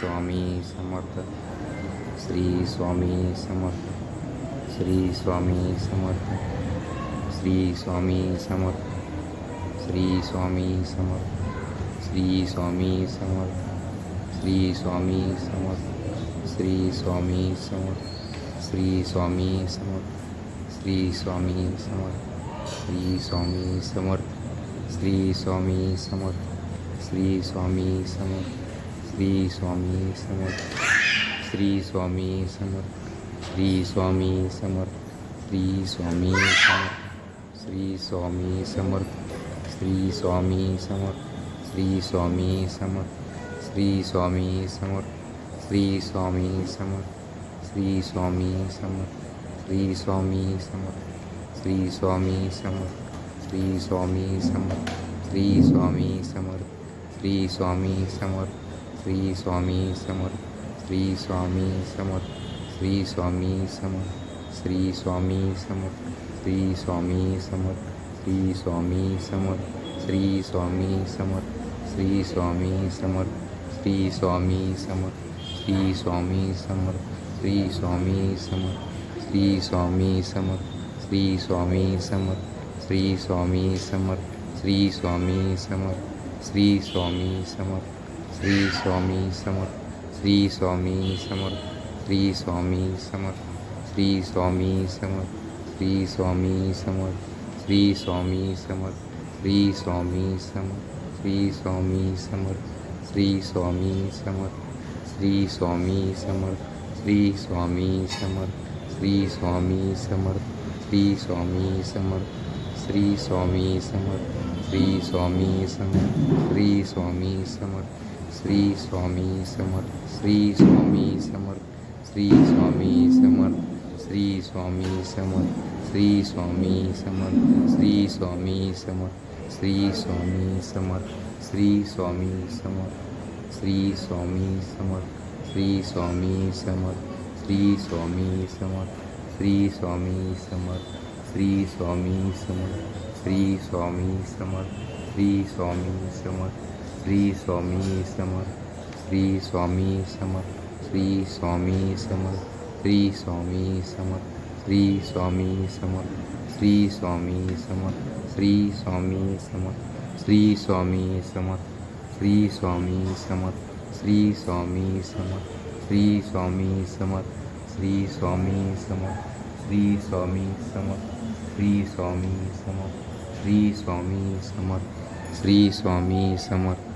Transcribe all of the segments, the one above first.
سوامی سمر سری سوامی سمر سری سوامی سمر سری سوامی سمر سری سوامی سمر سری سوامی سمر سری سوامی سمر سری سوامی سمر سری سوامی سمر سری سوامی سمر سری سوامی سمر سری سوامی سمر سری سوامی سمر شری سوامی سم سوامی سمر شری سوامی سمر سوامی سمر سوامی سمر سوامی سم سومی سمر سوامی سم سوام سم سوام سم سوام سمر سوامی سم سوام سم سوامی سمر سری سوامی سمر اسی سوامی سم سوامی سم سوامی سم سری سوامی سم سوامی سم سوام سم سوام سم سوام سم سوام سم سوام سم سوام سم سوام سم سوام سم سوام سم سوام سم شری سوامی سم اسی سوامی سم سوام سم سوامی سم سوام سم سوامی سم سوام سم سوام سم سوام سم سوام سم سوام سم سوام سم سوام سم سوام سم سوام سم سوام سم سوام سم ری سوامی سمر سوام سم سوامی سم سوام سم سوام سم سوامی سم سوام سم سوام سم سوام سم سوام سم سوام سم سوامی سم سوام سم سوام سم سوامی سم سری سوام سم سوام سم سوام سم سری سوام سم سوام سم شری سوام سم سومی سم سوام سم سوام سم سوام سم سوام سم سوام سم سوام سم سوام سری سومی سم سومی سم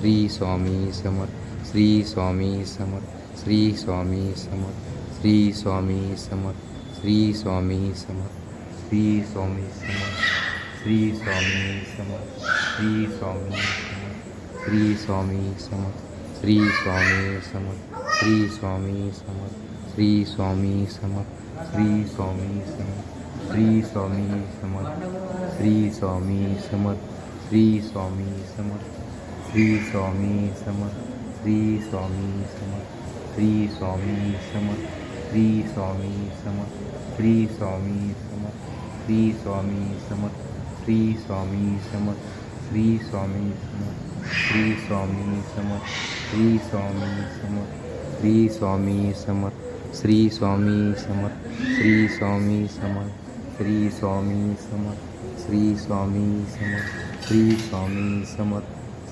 سری سوامی سم سری سوامی سم شری سوامی سم شری سوامی سم سوام سم سوام سم سوام سم سوام سم سوام سم سومی سم سوام سم سوام سم سوام سم سوام سم سوام سم سوامی سم خری سوامی سم سوام سم سوام سم شری سوامی سم سومی سم سام سم سوام سم شری سوامی سم سومی سم سوام سم سوام سم شری سوامی سم شری سوامی سم شری سوامی سم شری سوامی سم شری سوامی سم